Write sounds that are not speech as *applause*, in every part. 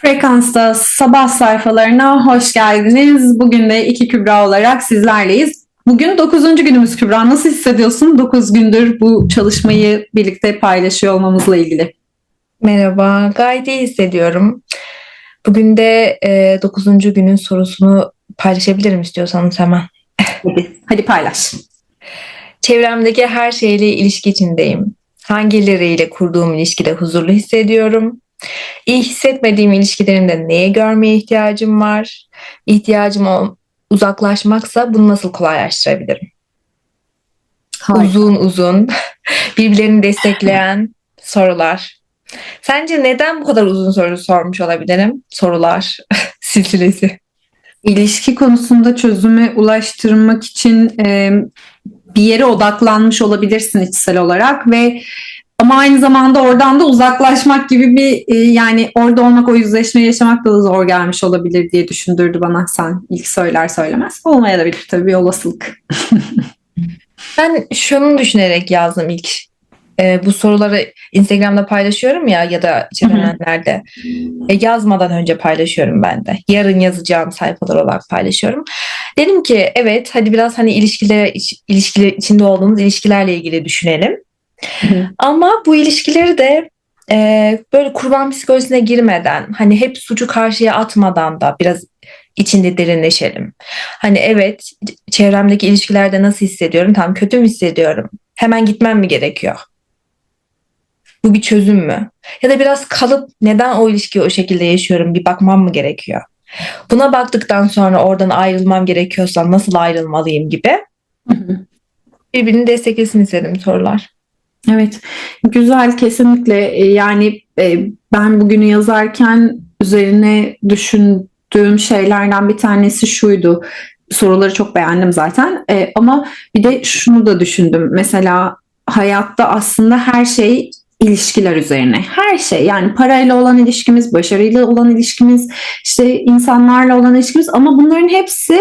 Frekansta sabah sayfalarına hoş geldiniz. Bugün de iki Kübra olarak sizlerleyiz. Bugün 9. günümüz Kübra. Nasıl hissediyorsun 9 gündür bu çalışmayı birlikte paylaşıyor olmamızla ilgili? Merhaba, gayet iyi hissediyorum. Bugün de e, 9. günün sorusunu paylaşabilirim istiyorsanız hemen. Hadi, hadi paylaş. Çevremdeki her şeyle ilişki içindeyim. Hangileriyle kurduğum ilişkide huzurlu hissediyorum? İyi hissetmediğim ilişkilerimde neye görmeye ihtiyacım var? İhtiyacım o uzaklaşmaksa bunu nasıl kolaylaştırabilirim? Harika. Uzun uzun *laughs* birbirlerini destekleyen *laughs* sorular. Sence neden bu kadar uzun soru sormuş olabilirim? Sorular *laughs* silsilesi. İlişki konusunda çözüme ulaştırmak için e, bir yere odaklanmış olabilirsin içsel olarak ve ama aynı zamanda oradan da uzaklaşmak gibi bir e, yani orada olmak o yüzleşmeyi yaşamak da zor gelmiş olabilir diye düşündürdü bana sen ilk söyler söylemez. Olmaya da bilir tabii bir olasılık. *laughs* Ben şunu düşünerek yazdım ilk. Ee, bu soruları Instagram'da paylaşıyorum ya ya da çevrelerde. E, yazmadan önce paylaşıyorum ben de. Yarın yazacağım sayfalar olarak paylaşıyorum. Dedim ki evet hadi biraz hani ilişkiler, ilişkiler içinde olduğumuz ilişkilerle ilgili düşünelim. Hı. Ama bu ilişkileri de e, böyle kurban psikolojisine girmeden hani hep suçu karşıya atmadan da biraz içinde derinleşelim. Hani evet çevremdeki ilişkilerde nasıl hissediyorum? Tam kötü mü hissediyorum? Hemen gitmem mi gerekiyor? Bu bir çözüm mü? Ya da biraz kalıp neden o ilişkiyi o şekilde yaşıyorum bir bakmam mı gerekiyor? Buna baktıktan sonra oradan ayrılmam gerekiyorsa nasıl ayrılmalıyım gibi birbirini desteklesin istedim sorular. Evet, güzel kesinlikle. E, Yani e, ben bugünü yazarken üzerine düşündüğüm şeylerden bir tanesi şuydu. Soruları çok beğendim zaten. E, ama bir de şunu da düşündüm. Mesela hayatta aslında her şey ilişkiler üzerine. Her şey yani parayla olan ilişkimiz, başarıyla olan ilişkimiz, işte insanlarla olan ilişkimiz ama bunların hepsi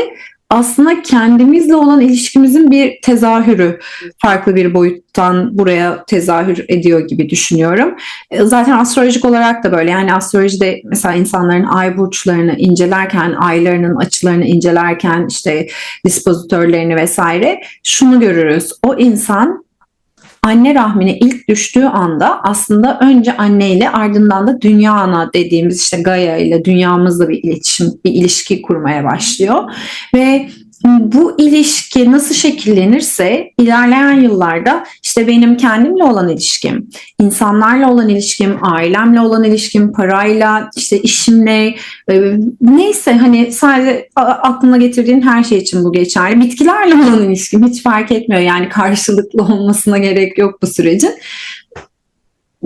aslında kendimizle olan ilişkimizin bir tezahürü farklı bir boyuttan buraya tezahür ediyor gibi düşünüyorum. E, Zaten astrolojik olarak da böyle yani astrolojide mesela insanların ay burçlarını incelerken, aylarının açılarını incelerken işte dispozitörlerini vesaire şunu görürüz. O insan anne rahmine ilk düştüğü anda aslında önce anneyle ardından da dünya ana dediğimiz işte Gaia ile dünyamızla bir iletişim, bir ilişki kurmaya başlıyor. Ve bu ilişki nasıl şekillenirse ilerleyen yıllarda işte benim kendimle olan ilişkim, insanlarla olan ilişkim, ailemle olan ilişkim, parayla, işte işimle, e, neyse hani sadece aklına getirdiğin her şey için bu geçerli. Bitkilerle *laughs* olan ilişkim hiç fark etmiyor yani karşılıklı olmasına gerek yok bu sürecin.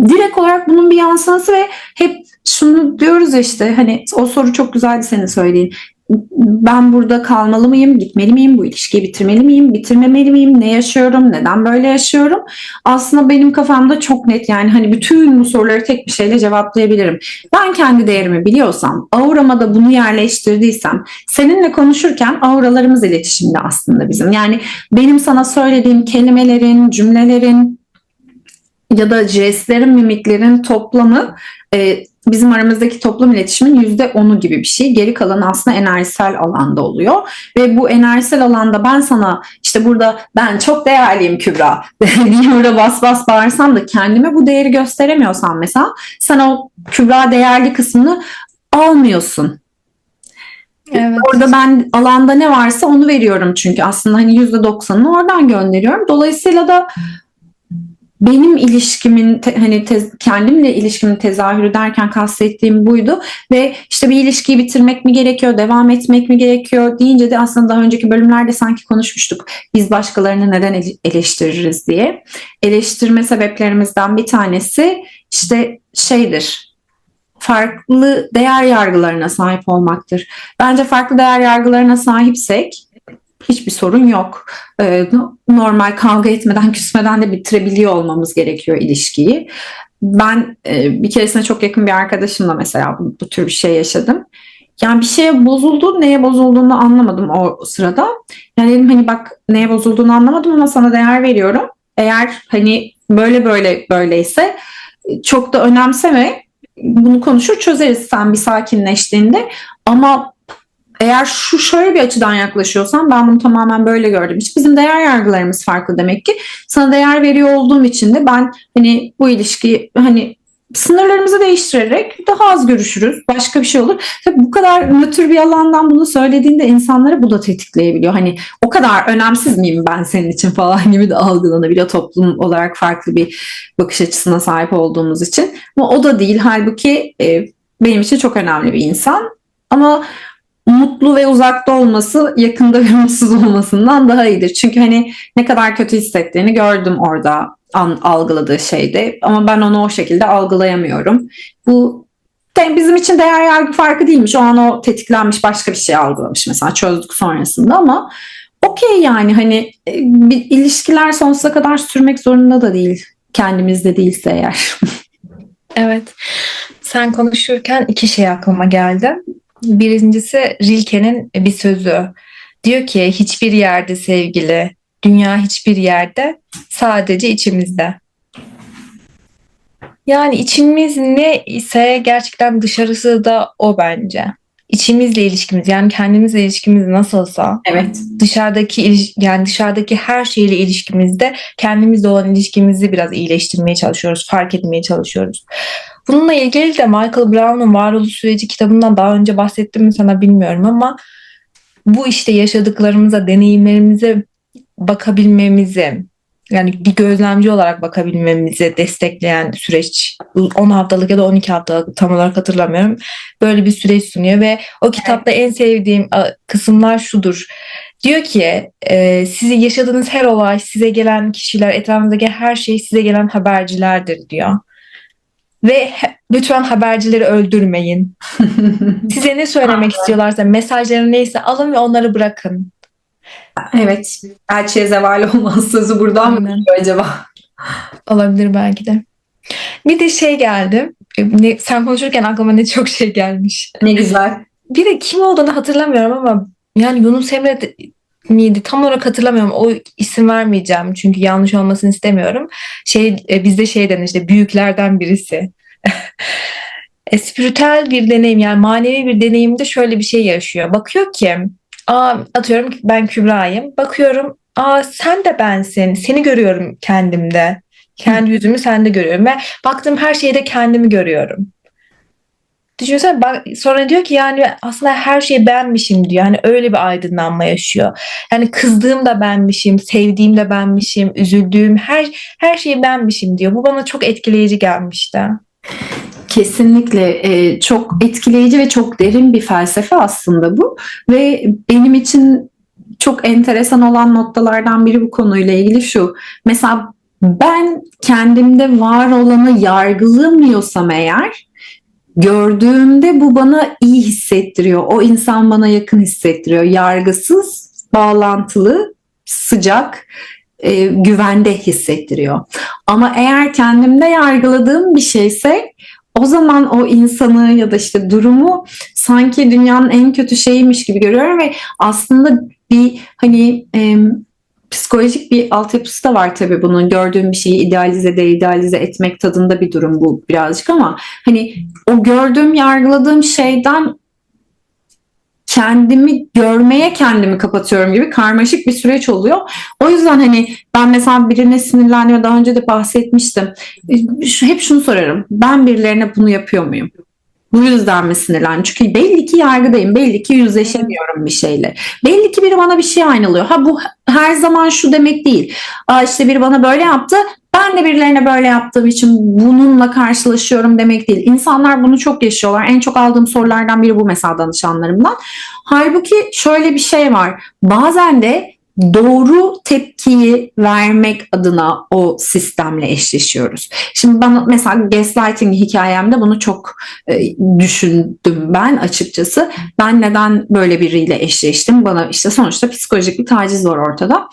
Direkt olarak bunun bir yansıması ve hep şunu diyoruz işte hani o soru çok güzeldi senin söylediğin ben burada kalmalı mıyım, gitmeli miyim, bu ilişkiyi bitirmeli miyim, bitirmemeli miyim, ne yaşıyorum, neden böyle yaşıyorum? Aslında benim kafamda çok net yani hani bütün bu soruları tek bir şeyle cevaplayabilirim. Ben kendi değerimi biliyorsam, aurama da bunu yerleştirdiysem, seninle konuşurken auralarımız iletişimde aslında bizim. Yani benim sana söylediğim kelimelerin, cümlelerin ya da jestlerin, mimiklerin toplamı e, bizim aramızdaki toplam iletişimin yüzde onu gibi bir şey. Geri kalan aslında enerjisel alanda oluyor. Ve bu enerjisel alanda ben sana işte burada ben çok değerliyim Kübra *laughs* diye burada bas bas bağırsam da kendime bu değeri gösteremiyorsam mesela sen o Kübra değerli kısmını almıyorsun. Evet. Orada ben alanda ne varsa onu veriyorum çünkü aslında hani yüzde doksanını oradan gönderiyorum. Dolayısıyla da benim ilişkimin te- hani tez- kendimle ilişkimin tezahürü derken kastettiğim buydu ve işte bir ilişkiyi bitirmek mi gerekiyor, devam etmek mi gerekiyor deyince de aslında daha önceki bölümlerde sanki konuşmuştuk. Biz başkalarını neden ele- eleştiririz diye. Eleştirme sebeplerimizden bir tanesi işte şeydir. Farklı değer yargılarına sahip olmaktır. Bence farklı değer yargılarına sahipsek hiçbir sorun yok. Ee, normal kavga etmeden, *laughs* küsmeden de bitirebiliyor olmamız gerekiyor ilişkiyi. Ben e, bir keresinde çok yakın bir arkadaşımla mesela bu, tür bir şey yaşadım. Yani bir şeye bozuldu, neye bozulduğunu anlamadım o sırada. Yani dedim hani bak neye bozulduğunu anlamadım ama sana değer veriyorum. Eğer hani böyle böyle böyleyse çok da önemseme bunu konuşur çözeriz sen bir sakinleştiğinde ama eğer şu şöyle bir açıdan yaklaşıyorsan ben bunu tamamen böyle gördüm. İşte bizim değer yargılarımız farklı demek ki. Sana değer veriyor olduğum için de ben hani bu ilişki hani sınırlarımızı değiştirerek daha az görüşürüz. Başka bir şey olur. Tabii bu kadar nötr bir alandan bunu söylediğinde insanları bu da tetikleyebiliyor. Hani o kadar önemsiz miyim ben senin için falan gibi de algılanabiliyor toplum olarak farklı bir bakış açısına sahip olduğumuz için. Ama o da değil. Halbuki e, benim için çok önemli bir insan. Ama mutlu ve uzakta olması yakında ve mutsuz olmasından daha iyidir. Çünkü hani ne kadar kötü hissettiğini gördüm orada an, algıladığı şeyde ama ben onu o şekilde algılayamıyorum. Bu bizim için değer yargı farkı değilmiş. O an o tetiklenmiş başka bir şey algılamış mesela çözdük sonrasında ama okey yani hani e, bir ilişkiler sonsuza kadar sürmek zorunda da değil. Kendimizde değilse eğer. *laughs* Evet. Sen konuşurken iki şey aklıma geldi. Birincisi Rilke'nin bir sözü. Diyor ki hiçbir yerde sevgili, dünya hiçbir yerde, sadece içimizde. Yani içimiz ne ise gerçekten dışarısı da o bence. İçimizle ilişkimiz yani kendimizle ilişkimiz nasılsa Evet. dışarıdaki yani dışarıdaki her şeyle ilişkimizde kendimizle olan ilişkimizi biraz iyileştirmeye çalışıyoruz, fark etmeye çalışıyoruz. Bununla ilgili de Michael Brown'un Varoluş Süreci kitabından daha önce bahsettim mi sana bilmiyorum ama bu işte yaşadıklarımıza, deneyimlerimize bakabilmemizi yani bir gözlemci olarak bakabilmemizi destekleyen süreç 10 haftalık ya da 12 haftalık tam olarak hatırlamıyorum. Böyle bir süreç sunuyor ve o kitapta en sevdiğim kısımlar şudur. Diyor ki e, sizi yaşadığınız her olay, size gelen kişiler, etrafınızdaki her şey size gelen habercilerdir diyor. Ve lütfen habercileri öldürmeyin. *laughs* Size ne söylemek istiyorlarsa, mesajları neyse alın ve onları bırakın. evet. Elçiye zeval olmaz sözü buradan mı Aynen. acaba? Olabilir belki de. Bir de şey geldi. E, Ne, sen konuşurken aklıma ne çok şey gelmiş. Ne güzel. Bir de kim olduğunu hatırlamıyorum ama yani Yunus Emre miydi? Tam olarak hatırlamıyorum. O isim vermeyeceğim çünkü yanlış olmasını istemiyorum. Şey e, bizde şey denir işte büyüklerden birisi. *laughs* e, spiritüel bir deneyim yani manevi bir deneyimde şöyle bir şey yaşıyor. Bakıyor ki aa, atıyorum ben Kübra'yım. Bakıyorum aa sen de bensin. Seni görüyorum kendimde. Kendi yüzümü sende görüyorum ve baktığım her şeyde kendimi görüyorum. Düşünsene bak, sonra diyor ki yani aslında her şeyi benmişim diyor. Yani öyle bir aydınlanma yaşıyor. Yani kızdığım da benmişim, sevdiğim de benmişim, üzüldüğüm her her şeyi benmişim diyor. Bu bana çok etkileyici gelmişti. Kesinlikle e, çok etkileyici ve çok derin bir felsefe aslında bu ve benim için çok enteresan olan noktalardan biri bu konuyla ilgili şu. Mesela ben kendimde var olanı yargılamıyorsam eğer gördüğümde bu bana iyi hissettiriyor. O insan bana yakın hissettiriyor. Yargısız, bağlantılı, sıcak, e, güvende hissettiriyor. Ama eğer kendimde yargıladığım bir şeyse o zaman o insanı ya da işte durumu sanki dünyanın en kötü şeyiymiş gibi görüyorum ve aslında bir hani e, psikolojik bir altyapısı da var tabii bunun. Gördüğüm bir şeyi idealize de idealize etmek tadında bir durum bu birazcık ama hani o gördüğüm, yargıladığım şeyden kendimi görmeye kendimi kapatıyorum gibi karmaşık bir süreç oluyor. O yüzden hani ben mesela birine sinirlendiğimde daha önce de bahsetmiştim. Hep şunu sorarım. Ben birilerine bunu yapıyor muyum? Bu yüzden mi sinirlendim? Çünkü belli ki yargıdayım. Belli ki yüzleşemiyorum bir şeyle. Belli ki biri bana bir şey aynalıyor. Ha bu her zaman şu demek değil. Aa işte biri bana böyle yaptı. Ben de birilerine böyle yaptığım için bununla karşılaşıyorum demek değil. İnsanlar bunu çok yaşıyorlar. En çok aldığım sorulardan biri bu mesela danışanlarımdan. Halbuki şöyle bir şey var. Bazen de doğru tepkiyi vermek adına o sistemle eşleşiyoruz. Şimdi bana mesela gaslighting hikayemde bunu çok e, düşündüm ben açıkçası. Ben neden böyle biriyle eşleştim? Bana işte sonuçta psikolojik bir taciz var ortada.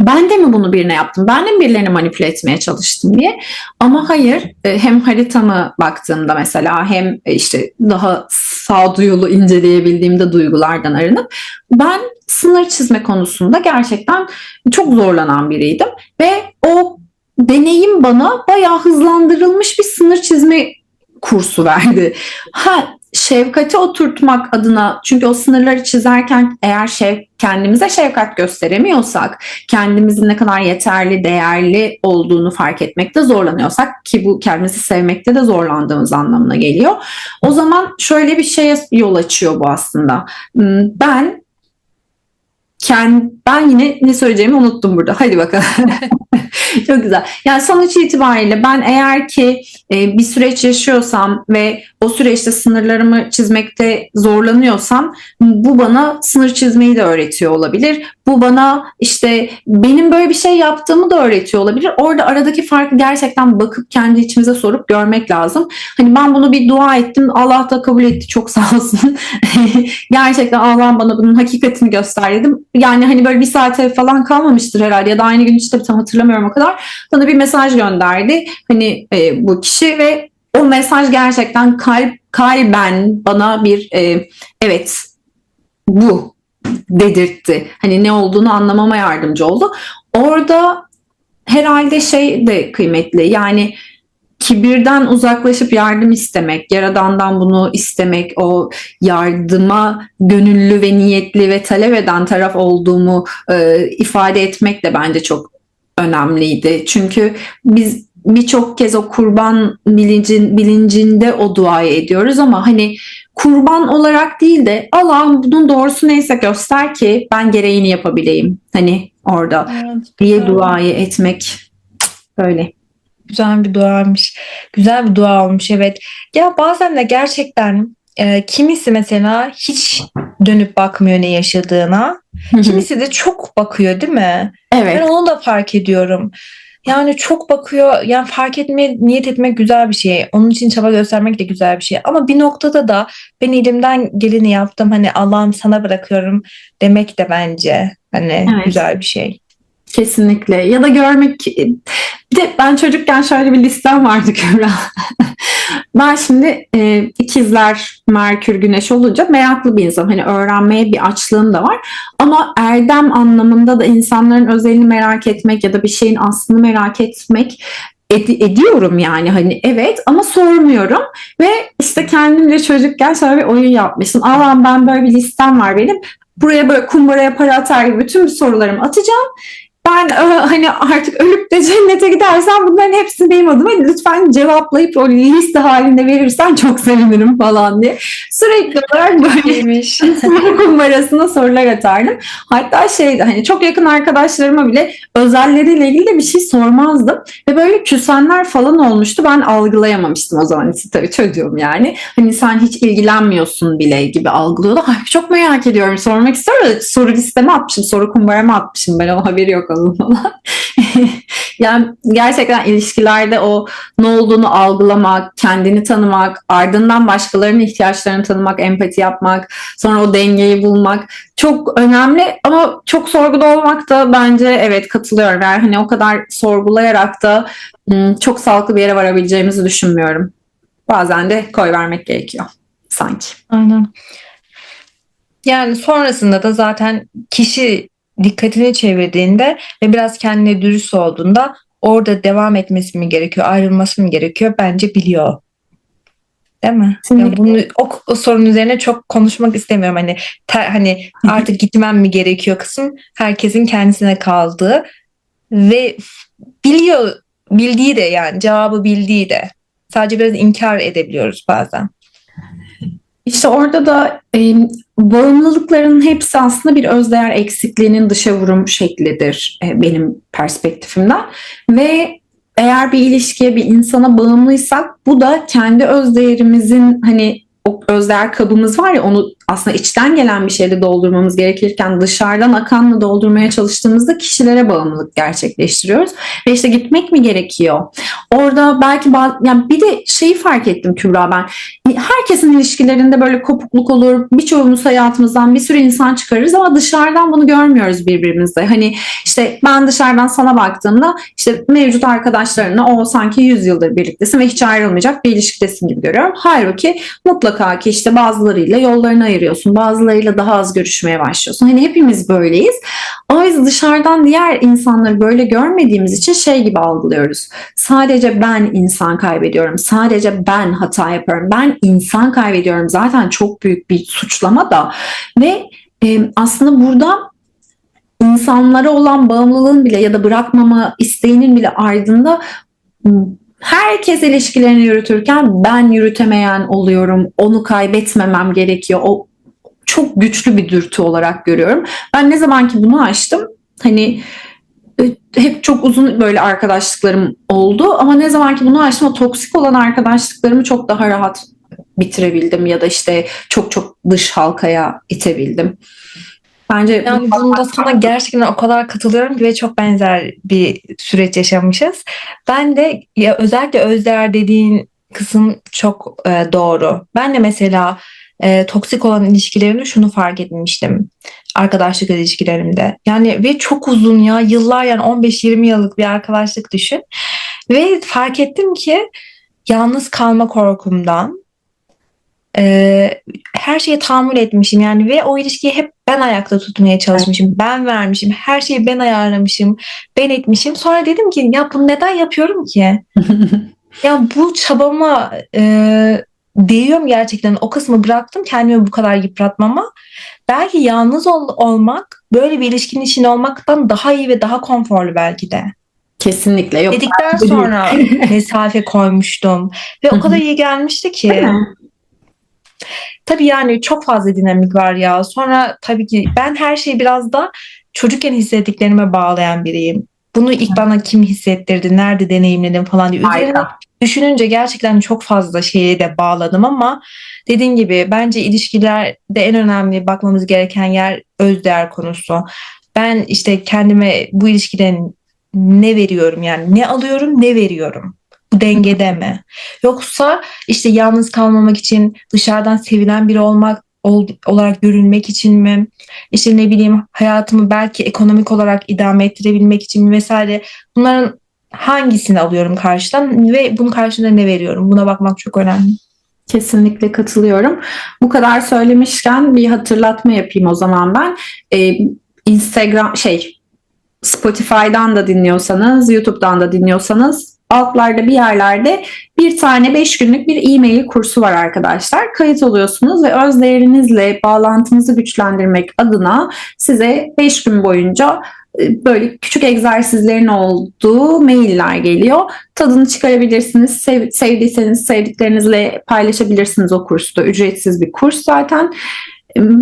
Ben de mi bunu birine yaptım? Ben de mi birilerini manipüle etmeye çalıştım diye. Ama hayır e, hem haritama baktığımda mesela hem e, işte daha sağduyulu inceleyebildiğimde duygulardan arınıp ben sınır çizme konusunda gerçekten çok zorlanan biriydim. Ve o deneyim bana bayağı hızlandırılmış bir sınır çizme kursu verdi. Ha şefkati oturtmak adına çünkü o sınırları çizerken eğer şev, kendimize şefkat gösteremiyorsak, kendimizin ne kadar yeterli, değerli olduğunu fark etmekte zorlanıyorsak ki bu kendimizi sevmekte de zorlandığımız anlamına geliyor. O zaman şöyle bir şeye yol açıyor bu aslında. Hmm, Ben kend, ben yine ne söyleyeceğimi unuttum burada. Hadi bakalım. *laughs* Çok güzel. Yani sonuç itibariyle ben eğer ki e, bir süreç yaşıyorsam ve o süreçte sınırlarımı çizmekte zorlanıyorsam bu bana sınır çizmeyi de öğretiyor olabilir. Bu bana işte benim böyle bir şey yaptığımı da öğretiyor olabilir. Orada aradaki farkı gerçekten bakıp kendi içimize sorup görmek lazım. Hani ben bunu bir dua ettim. Allah da kabul etti. Çok sağ olsun. *laughs* gerçekten Allah'ım bana bunun hakikatini göster dedim. Yani hani böyle bir saate falan kalmamıştır herhalde ya da aynı gün işte tam hatırlamıyorum o kadar. Bana bir mesaj gönderdi. Hani e, bu kişi ve o mesaj gerçekten kalp kalben bana bir e, evet bu dedirtti. Hani ne olduğunu anlamama yardımcı oldu. Orada herhalde şey de kıymetli. Yani kibirden uzaklaşıp yardım istemek, yaradandan bunu istemek, o yardıma gönüllü ve niyetli ve talep eden taraf olduğumu e, ifade etmek de bence çok önemliydi. Çünkü biz birçok kez o kurban bilincin, bilincinde o duayı ediyoruz ama hani kurban olarak değil de Allah'ım bunun doğrusu neyse göster ki ben gereğini yapabileyim. Hani orada Evet, diye güzel. duayı etmek böyle. Güzel bir duaymış. Güzel bir dua olmuş evet. Ya bazen de gerçekten e, kimisi mesela hiç dönüp bakmıyor ne yaşadığına. Kimisi de çok bakıyor değil mi? Evet. Ben onu da fark ediyorum. Yani çok bakıyor. Yani fark etmeye niyet etmek güzel bir şey. Onun için çaba göstermek de güzel bir şey. Ama bir noktada da ben elimden geleni yaptım. Hani Allah'ım sana bırakıyorum demek de bence hani Evet. güzel bir şey. Kesinlikle. Ya da görmek bir de ben çocukken şöyle bir listem vardı Kübra. *laughs* ben şimdi e, ikizler Merkür Güneş olunca meraklı bir insan. Hani öğrenmeye bir açlığım da var. Ama erdem anlamında da insanların özelini merak etmek ya da bir şeyin aslını merak etmek ed- ediyorum yani hani evet ama sormuyorum ve işte kendimce çocukken şöyle bir oyun yapmıştım. Allah'ım ben böyle bir listem var benim. Buraya böyle kumbaraya para atar gibi bütün sorularımı atacağım. Ben e, hani artık ölüp de cennete gidersen bunların hepsini benim adıma lütfen cevaplayıp o liste halinde verirsen çok sevinirim falan diye. Sürekli olarak böyle soru *laughs* kumbarasına sorular atardım. Hatta şeydi hani çok yakın arkadaşlarıma bile özelleriyle ilgili de bir şey sormazdım. Ve böyle küsenler falan olmuştu. Ben algılayamamıştım o zaman. Tabii çocuğum yani. Hani sen hiç ilgilenmiyorsun bile gibi algılıyordu. Ay, çok merak ediyorum. Sormak istiyorum. Soru listeme atmışım. Soru kumbarama atmışım. Ben o haberi yok onun falan. *laughs* yani gerçekten ilişkilerde o ne olduğunu algılamak, kendini tanımak, ardından başkalarının ihtiyaçlarını tanımak, empati yapmak, sonra o dengeyi bulmak çok önemli ama çok sorguda olmak da bence evet katılıyorum. Yani hani o kadar sorgulayarak da ım, çok sağlıklı bir yere varabileceğimizi düşünmüyorum. Bazen de koy vermek gerekiyor sanki. Aynen. Yani sonrasında da zaten kişi dikkatini çevirdiğinde ve biraz kendine dürüst olduğunda orada devam etmesi mi gerekiyor, ayrılması mı gerekiyor bence biliyor. Değil mi? Yani bunu o, o sorun üzerine çok konuşmak istemiyorum. Hani ter- hani artık gitmem mi gerekiyor kısım herkesin kendisine kaldığı ve biliyor bildiği de yani cevabı bildiği de sadece biraz inkar edebiliyoruz bazen. İşte orada da e, bağımlılıkların hepsi aslında bir özdeğer eksikliğinin dışa vurum şeklidir e, benim perspektifimden. Ve eğer bir ilişkiye bir insana bağımlıysak bu da kendi özdeğerimizin hani o özdeğer kabımız var ya onu aslında içten gelen bir şeyle doldurmamız gerekirken dışarıdan akanla doldurmaya çalıştığımızda kişilere bağımlılık gerçekleştiriyoruz. Ve işte gitmek mi gerekiyor? Orada belki bazı, yani bir de şeyi fark ettim Kübra ben herkesin ilişkilerinde böyle kopukluk olur. Birçoğumuz hayatımızdan bir sürü insan çıkarırız ama dışarıdan bunu görmüyoruz birbirimizde. Hani işte ben dışarıdan sana baktığımda işte mevcut arkadaşlarınla o sanki 100 yıldır birliktesin ve hiç ayrılmayacak bir ilişkidesin gibi görüyorum. Halbuki mutlaka ki işte bazılarıyla yollarını ayırıyorsun. Bazılarıyla daha az görüşmeye başlıyorsun. Hani hepimiz böyleyiz. Ama biz dışarıdan diğer insanları böyle görmediğimiz için şey gibi algılıyoruz. Sadece ben insan kaybediyorum. Sadece ben hata yapıyorum. Ben insan kaybediyorum. Zaten çok büyük bir suçlama da. Ve e, aslında burada insanlara olan bağımlılığın bile ya da bırakmama isteğinin bile ardında herkes ilişkilerini yürütürken ben yürütemeyen oluyorum. Onu kaybetmemem gerekiyor. O çok güçlü bir dürtü olarak görüyorum. Ben ne zaman ki bunu açtım hani e, hep çok uzun böyle arkadaşlıklarım oldu ama ne zaman ki bunu açtım o toksik olan arkadaşlıklarımı çok daha rahat bitirebildim ya da işte çok çok dış halkaya itebildim. Bence Yani bu- bunda sana gerçekten o kadar katılıyorum ki ve çok benzer bir süreç yaşamışız. Ben de ya özellikle özdeğer dediğin kısım çok e, doğru. Ben de mesela e, toksik olan ilişkilerimde şunu fark etmiştim. Arkadaşlık ilişkilerimde. Yani ve çok uzun ya yıllar yani 15-20 yıllık bir arkadaşlık düşün. Ve fark ettim ki yalnız kalma korkumdan e, her şeye tahammül etmişim yani ve o ilişkiyi hep ben ayakta tutmaya çalışmışım. Ben vermişim. Her şeyi ben ayarlamışım. Ben etmişim. Sonra dedim ki ya bunu neden yapıyorum ki? *laughs* Ya bu çabama e, değiyor mu gerçekten? O kısmı bıraktım kendimi bu kadar yıpratmama. Belki yalnız ol- olmak böyle bir ilişkinin içinde olmaktan daha iyi ve daha konforlu belki de. kesinlikle yok. Dedikten sonra mesafe koymuştum ve o kadar iyi gelmişti ki. Tabii yani çok fazla dinamik var ya. Sonra tabii ki ben her şeyi biraz da çocukken hissettiklerime bağlayan biriyim. Bunu ilk bana kim hissettirdi, nerede deneyimledim falan diye. Üzerine Harika. düşününce gerçekten çok fazla şeye de bağladım ama dediğin gibi bence ilişkilerde en önemli bakmamız gereken yer özdeğer konusu. Ben işte kendime bu ilişkiden ne veriyorum yani ne alıyorum ne veriyorum. Bu dengede mi? Yoksa işte yalnız kalmamak için dışarıdan sevilen biri olmak ol- olarak görünmek için mi? İşte ne bileyim hayatımı belki ekonomik olarak idame ettirebilmek için mi vesaire. Bunların hangisini alıyorum karşıdan ve bunun karşılığında ne veriyorum? Buna bakmak çok önemli. Kesinlikle katılıyorum. Bu kadar söylemişken bir hatırlatma yapayım o zaman ben. Ee, Instagram şey Spotify'dan da dinliyorsanız, YouTube'dan da dinliyorsanız altlarda bir yerlerde bir tane 5 günlük bir e-mail kursu var arkadaşlar. Kayıt oluyorsunuz ve öz değerinizle bağlantınızı güçlendirmek adına size 5 gün boyunca e, böyle küçük egzersizlerin olduğu mailler geliyor. Tadını çıkarabilirsiniz. Sev- sevdiyseniz sevdiklerinizle paylaşabilirsiniz o kursta. Ücretsiz bir kurs zaten.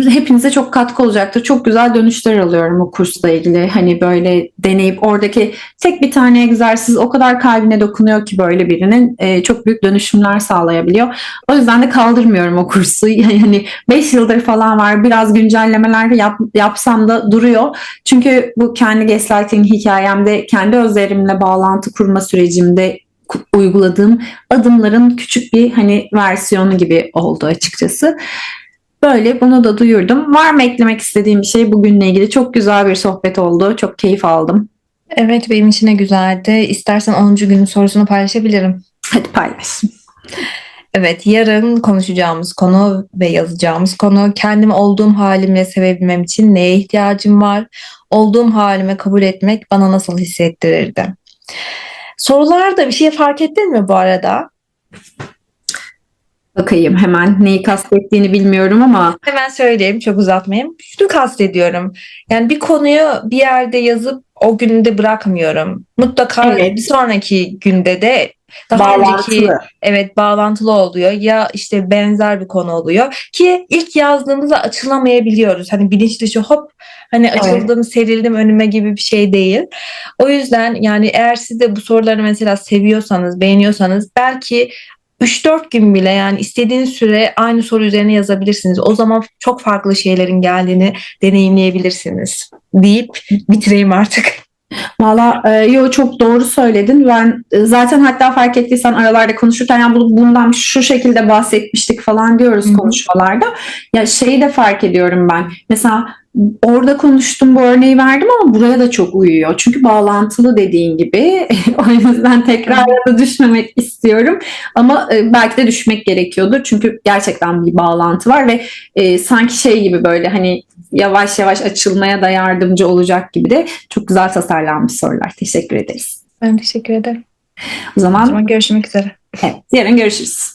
Hepinize çok katkı olacaktır. Çok güzel dönüşler alıyorum o kursla ilgili. Hani böyle deneyip oradaki tek bir tane egzersiz o kadar kalbine dokunuyor ki böyle birinin e, çok büyük dönüşümler sağlayabiliyor. O yüzden de kaldırmıyorum o kursu. *laughs* Yani 5 yıldır falan var. Biraz güncellemeler yap, yapsam da duruyor. Çünkü bu kendi gaslighting hikayemde kendi özlerimle bağlantı kurma sürecimde uyguladığım adımların küçük bir hani versiyonu gibi oldu açıkçası. Böyle bunu da duyurdum. Var mı eklemek istediğim bir şey bugünle ilgili? Çok güzel bir sohbet oldu. Çok keyif aldım. Evet benim için de güzeldi. İstersen 10. günün sorusunu paylaşabilirim. Hadi paylaş. Evet, yarın konuşacağımız konu ve yazacağımız konu kendimi olduğum halimle sevebilmem için neye ihtiyacım var? Olduğum halime kabul etmek bana nasıl hissettirirdi? Sorularda bir şey fark ettin mi bu arada? Bakayım hemen neyi kastettiğini bilmiyorum ama Hemen söyleyeyim, çok uzatmayayım. Şunu kastediyorum. Yani bir konuyu bir yerde yazıp o günde bırakmıyorum. Mutlaka Evet. bir sonraki günde de daha önceki bağlantılı. Evet bağlantılı oluyor ya işte benzer bir konu oluyor ki ilk yazdığımızda açılamayabiliyoruz. Hani bilinç dışı hop hani Evet. açıldım serildim önüme gibi bir şey değil. O yüzden yani eğer siz de bu soruları mesela seviyorsanız beğeniyorsanız belki 3-4 gün bile yani istediğiniz süre aynı soru üzerine yazabilirsiniz. O zaman çok farklı şeylerin geldiğini deneyimleyebilirsiniz deyip bitireyim artık. *laughs* Valla e, yo çok doğru söyledin. Ben e, zaten hatta fark ettiysen aralarda konuşurken ya bu- bundan şu şekilde bahsetmiştik falan diyoruz Hı hı. konuşmalarda. Ya şeyi de fark ediyorum ben. Mesela orada konuştum bu örneği verdim ama buraya da çok uyuyor. Çünkü bağlantılı dediğin gibi. *laughs* o yüzden tekrar da düşmemek istiyorum. Ama e, belki de düşmek gerekiyordur. Çünkü gerçekten bir bağlantı var ve e, sanki şey gibi böyle hani yavaş yavaş açılmaya da yardımcı olacak gibi de çok güzel tasarlanmış sorular. Teşekkür ederiz. Ben teşekkür ederim. O O zaman zaman görüşmek üzere. evet, yarın görüşürüz.